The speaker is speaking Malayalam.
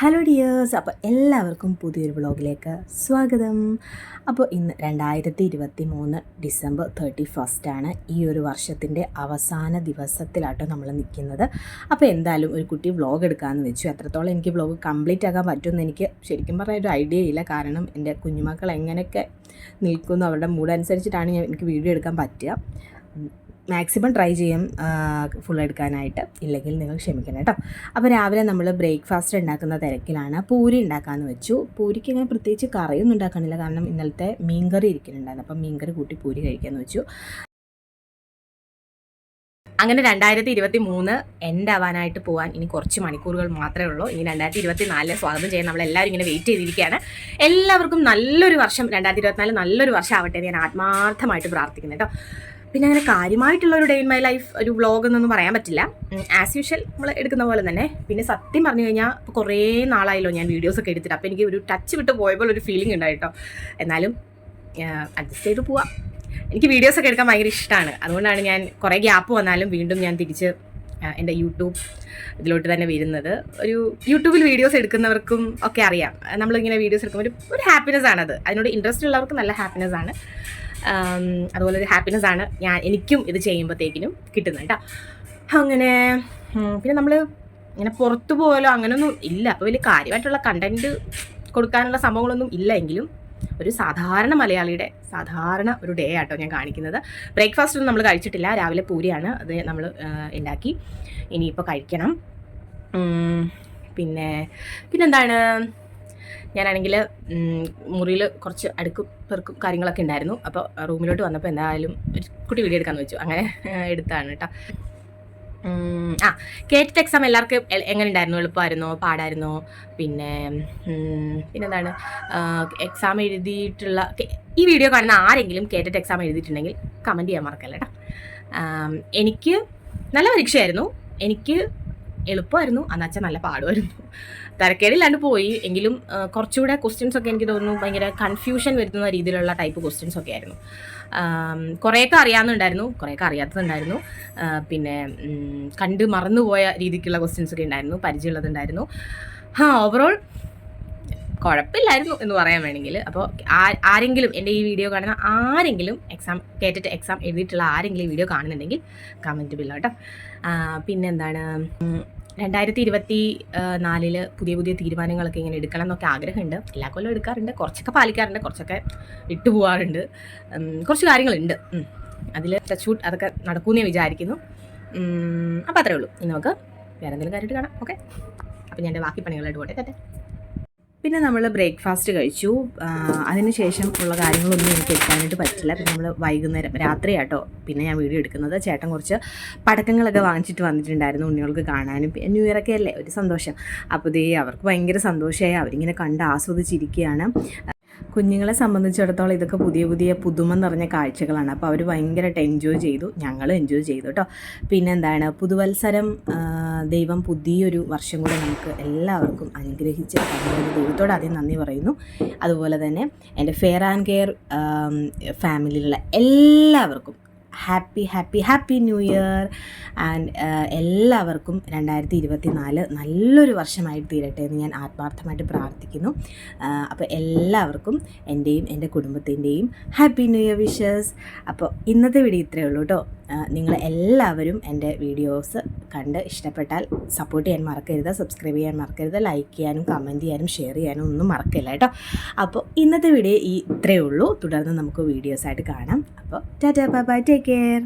ഹലോ ഡിയേഴ്സ് അപ്പോൾ എല്ലാവർക്കും പുതിയൊരു വ്ളോഗിലേക്ക് സ്വാഗതം. അപ്പോൾ ഇന്ന് രണ്ടായിരത്തി ഇരുപത്തി മൂന്ന് ഡിസംബർ തേർട്ടി ഫസ്റ്റാണ് ഈ ഒരു വർഷത്തിന്റെ അവസാന ദിവസത്തിലാട്ടോ നമ്മൾ നിൽക്കുന്നത്. അപ്പോൾ എന്തായാലും ഒരു കുട്ടി വ്ളോഗ് എടുക്കാമെന്ന് വെച്ചു. എത്രത്തോളം എനിക്ക് വ്ളോഗ് കംപ്ലീറ്റ് ആക്കാൻ പറ്റുമെന്ന് എനിക്ക് ശരിക്കും പറഞ്ഞാൽ ഒരു ഐഡിയ ഇല്ല. കാരണം എന്റെ കുഞ്ഞുമക്കൾ എങ്ങനെയൊക്കെ നിൽക്കുന്നു അവരുടെ മൂഡ് അനുസരിച്ചിട്ടാണ് എനിക്ക് വീഡിയോ എടുക്കാൻ പറ്റുക. മാക്സിമം ട്രൈ ചെയ്യും ഫുൾ എടുക്കാനായിട്ട്. ഇല്ലെങ്കിൽ നിങ്ങൾ ക്ഷമിക്കണം കേട്ടോ. അപ്പോൾ രാവിലെ നമ്മൾ ബ്രേക്ക്ഫാസ്റ്റ് ഉണ്ടാക്കുന്ന തിരക്കിലാണ്. പൂരി ഉണ്ടാക്കാമെന്ന് വെച്ചു. പൂരിക്ക് അങ്ങനെ പ്രത്യേകിച്ച് കറിയൊന്നും ഉണ്ടാക്കണില്ല കാരണം ഇന്നലത്തെ മീൻകറി ഇരിക്കുന്നുണ്ടായിരുന്നു അപ്പം മീൻകറി കൂട്ടി പൂരി കഴിക്കാമെന്ന് വെച്ചു. അങ്ങനെ രണ്ടായിരത്തി ഇരുപത്തി മൂന്ന് എൻഡ് ആവാനായിട്ട് പോകാൻ ഇനി കുറച്ച് മണിക്കൂറുകൾ മാത്രമേ ഉള്ളൂ. ഇനി രണ്ടായിരത്തി ഇരുപത്തി നാലിലെ സ്വാഗതം ചെയ്യാൻ നമ്മളെല്ലാവരും ഇങ്ങനെ വെയിറ്റ് ചെയ്തിരിക്കുകയാണ്. എല്ലാവർക്കും നല്ലൊരു വർഷം രണ്ടായിരത്തി ഇരുപത്തിനാല് നല്ലൊരു വർഷം ആവട്ടെ ഞാൻ ആത്മാർത്ഥമായിട്ട് പ്രാർത്ഥിക്കുന്നു കേട്ടോ. പിന്നെ അങ്ങനെ കാര്യമായിട്ടുള്ള ഒരു ഡേ ഇൻ മൈ ലൈഫ് ഒരു വ്ളോഗ് എന്നൊന്നും പറയാൻ പറ്റില്ല. ആസ് യൂഷ്വൽ നമ്മൾ എടുക്കുന്ന പോലെ തന്നെ. പിന്നെ സത്യം പറഞ്ഞു കഴിഞ്ഞാൽ കുറേ നാളായല്ലോ ഞാൻ വീഡിയോസ് ഒക്കെ എടുത്തിട്ട്. അപ്പോൾ എനിക്ക് ഒരു ടച്ച് വിട്ട് പോയ പോലെ ഒരു ഫീലിംഗ് ഉണ്ടായിട്ടോ എന്നാലും അഡ്ജസ്റ്റ് ചെയ്ത് പോവാം. എനിക്ക് വീഡിയോസ് ഒക്കെ എടുക്കാൻ ഭയങ്കര ഇഷ്ടമാണ് അതുകൊണ്ടാണ് ഞാൻ കുറേ ഗ്യാപ്പ് വന്നാലും വീണ്ടും ഞാൻ തിരിച്ച് എന്റെ യൂട്യൂബ് ഇതിലോട്ട് തന്നെ വരുന്നത്. ഒരു യൂട്യൂബിൽ വീഡിയോസ് എടുക്കുന്നവർക്കും ഒക്കെ അറിയാം. നമ്മളിങ്ങനെ വീഡിയോസ് എടുക്കുമ്പോൾ ഒരു ഒരു ഹാപ്പിനെസ് ആണത്. അതിനോട് ഇൻട്രസ്റ്റ് ഉള്ളവർക്ക് നല്ല ഹാപ്പിനെസ് ആണ്. അതുപോലെ ഒരു ഹാപ്പിനെസ് ആണ് ഞാൻ എനിക്കും ഇത് ചെയ്യുമ്പോഴത്തേക്കിനും കിട്ടുന്നത് കേട്ടോ അങ്ങനെ പിന്നെ നമ്മൾ ഇങ്ങനെ പുറത്തു പോകലോ അങ്ങനെയൊന്നും ഇല്ല. അപ്പോൾ വലിയ കാര്യമായിട്ടുള്ള കണ്ടന്റ് കൊടുക്കാനുള്ള സംഭവങ്ങളൊന്നും ഇല്ല എങ്കിലും ഒരു സാധാരണ മലയാളിയുടെ സാധാരണ ഒരു ഡേ ആട്ടോ ഞാൻ കാണിക്കുന്നത്. ബ്രേക്ക്ഫാസ്റ്റ് ഒന്നും നമ്മൾ കഴിച്ചിട്ടില്ല. രാവിലെ പൂരിയാണ് അത് നമ്മൾ ഉണ്ടാക്കി ഇനിയിപ്പോൾ കഴിക്കണം. പിന്നെ പിന്നെന്താണ്? ഞാനാണെങ്കിൽ മുറിയിൽ കുറച്ച് അടുക്കും പെറുക്കും കാര്യങ്ങളൊക്കെ ഉണ്ടായിരുന്നു. അപ്പോൾ റൂമിലോട്ട് വന്നപ്പോൾ എന്തായാലും ഒരു കുട്ടി വീഡിയോ എടുക്കാമെന്ന് വെച്ചു. അങ്ങനെ എടുത്താണ് കേട്ടോ ആ കേട്ടിട്ട് എക്സാം എല്ലാവർക്കും എങ്ങനെ ഉണ്ടായിരുന്നു? എളുപ്പമായിരുന്നോ? പാടായിരുന്നോ? പിന്നെ പിന്നെന്താണ്? എക്സാം എഴുതിയിട്ടുള്ള ഈ വീഡിയോ കാണുന്ന ആരെങ്കിലും കേട്ടിട്ട് എക്സാം എഴുതിയിട്ടുണ്ടെങ്കിൽ കമന്റ് ചെയ്യാൻ മറക്കല്ല കേട്ടോ എനിക്ക് നല്ല പരീക്ഷയായിരുന്നു. എനിക്ക് എളുപ്പമായിരുന്നു അന്നാച്ചാൽ നല്ല പാടുമായിരുന്നു. തരക്കേടില്ലാണ്ട് പോയി. എങ്കിലും കുറച്ചുകൂടെ ക്വസ്റ്റ്യൻസ് ഒക്കെ എനിക്ക് തോന്നുന്നു ഭയങ്കര കൺഫ്യൂഷൻ വരുന്ന രീതിയിലുള്ള ടൈപ്പ് ക്വസ്റ്റ്യൻസ് ഒക്കെ ആയിരുന്നു. കുറേയൊക്കെ അറിയാവുന്നുണ്ടായിരുന്നു കുറേയൊക്കെ അറിയാത്തതുണ്ടായിരുന്നു. പിന്നെ കണ്ട് മറന്നുപോയ രീതിക്കുള്ള ക്വസ്റ്റ്യൻസ് ഒക്കെ ഉണ്ടായിരുന്നു. പരിചയമുള്ളതുണ്ടായിരുന്നു. ആ ഓവറോൾ കുഴപ്പമില്ലായിരുന്നു എന്ന് പറയാൻ വേണമെങ്കിൽ. അപ്പോൾ ആരെങ്കിലും എന്റെ ഈ വീഡിയോ കാണുന്ന ആരെങ്കിലും എക്സാം കേട്ടിട്ട് എക്സാം എഴുതിയിട്ടുള്ള ആരെങ്കിലും ഈ വീഡിയോ കാണുന്നുണ്ടെങ്കിൽ കമന്റ് ബില്ലോ കേട്ടോ പിന്നെന്താണ്? രണ്ടായിരത്തി ഇരുപത്തി നാലിൽ പുതിയ പുതിയ തീരുമാനങ്ങളൊക്കെ ഇങ്ങനെ എടുക്കണം എന്നൊക്കെ ആഗ്രഹമുണ്ട്. എല്ലാ കൊല്ലം എടുക്കാറുണ്ട്. കുറച്ചൊക്കെ പാലിക്കാറുണ്ട്. കുറച്ചൊക്കെ ഇട്ടുപോകാറുണ്ട് കുറച്ച് കാര്യങ്ങളുണ്ട്. അതിൽ ടച്ച് അതൊക്കെ നടക്കുമെന്നേ വിചാരിക്കുന്നു. അപ്പോൾ അത്രേ ഉള്ളൂ. ഇനി നമുക്ക് വേറെ എന്തെങ്കിലും കാര്യമായിട്ട് കാണാം. ഓക്കെ അപ്പോൾ ഞാൻ ബാക്കി പണികളായിട്ട് പോട്ടെ. തെറ്റേ പിന്നെ നമ്മൾ ബ്രേക്ക്ഫാസ്റ്റ് കഴിച്ചു. അതിനുശേഷം ഉള്ള കാര്യങ്ങളൊന്നും എനിക്ക് എടുക്കാനായിട്ട് പറ്റില്ല. പിന്നെ നമ്മൾ വൈകുന്നേരം രാത്രി ആട്ടോ പിന്നെ ഞാൻ വീഡിയോ എടുക്കുന്നത്. ചേട്ടൻ കുറച്ച് പടക്കങ്ങളൊക്കെ വാങ്ങിച്ചിട്ട് വന്നിട്ടുണ്ടായിരുന്നു ഉണ്ണികൾക്ക് കാണാനും. ന്യൂ ഇയറൊക്കെ അല്ലേ? ഒരു സന്തോഷം. അപ്പോൾ ദേ അവർക്ക് ഭയങ്കര സന്തോഷമായി. അവരിങ്ങനെ കണ്ട് ആസ്വദിച്ചിരിക്കുകയാണ്. കുഞ്ഞുങ്ങളെ സംബന്ധിച്ചിടത്തോളം ഇതൊക്കെ പുതിയ പുതിയ പുതുമ നിറഞ്ഞ കാഴ്ചകളാണ്. അപ്പോൾ അവർ ഭയങ്കരമായിട്ട് എൻജോയ് ചെയ്തു. ഞങ്ങളും എൻജോയ് ചെയ്തു കേട്ടോ. പിന്നെ എന്താണ് പുതുവത്സരം ദൈവം പുതിയൊരു വർഷം കൂടെ നമുക്ക് എല്ലാവർക്കും അനുഗ്രഹിച്ച് ദൈവത്തോട് ആദ്യം നന്ദി പറയുന്നു. അതുപോലെ തന്നെ എന്റെ ഫെയർ ആൻഡ് കെയർ ഫാമിലിയിലുള്ള എല്ലാവർക്കും happy happy happy new year. And എല്ലാവർക്കും രണ്ടായിരത്തി ഇരുപത്തി നാല് നല്ലൊരു വർഷമായിട്ട് തീരട്ടെ എന്ന് ഞാൻ ആത്മാർത്ഥമായിട്ട് പ്രാർത്ഥിക്കുന്നു. അപ്പോൾ എല്ലാവർക്കും എന്റെയും എന്റെ കുടുംബത്തിന്റെയും ഹാപ്പി ന്യൂ ഇയർ വിഷസ്. അപ്പോൾ ഇന്നത്തെ വീഡിയോ ഇത്രയേ ഉള്ളൂ കേട്ടോ നിങ്ങൾ എല്ലാവരും എന്റെ വീഡിയോസ് കണ്ട് ഇഷ്ടപ്പെട്ടാൽ സപ്പോർട്ട് ചെയ്യാൻ മറക്കരുത് സബ്സ്ക്രൈബ് ചെയ്യാൻ മറക്കരുത് ലൈക്ക് ചെയ്യാനും കമന്റ് ചെയ്യാനും ഷെയർ ചെയ്യാനും ഒന്നും മറക്കില്ല കേട്ടോ. അപ്പോൾ ഇന്നത്തെ വീഡിയോ ഈ ഇത്രയേ ഉള്ളൂ. തുടർന്ന് നമുക്ക് വീഡിയോസായിട്ട് കാണാം. അപ്പോൾ tata bye bye take care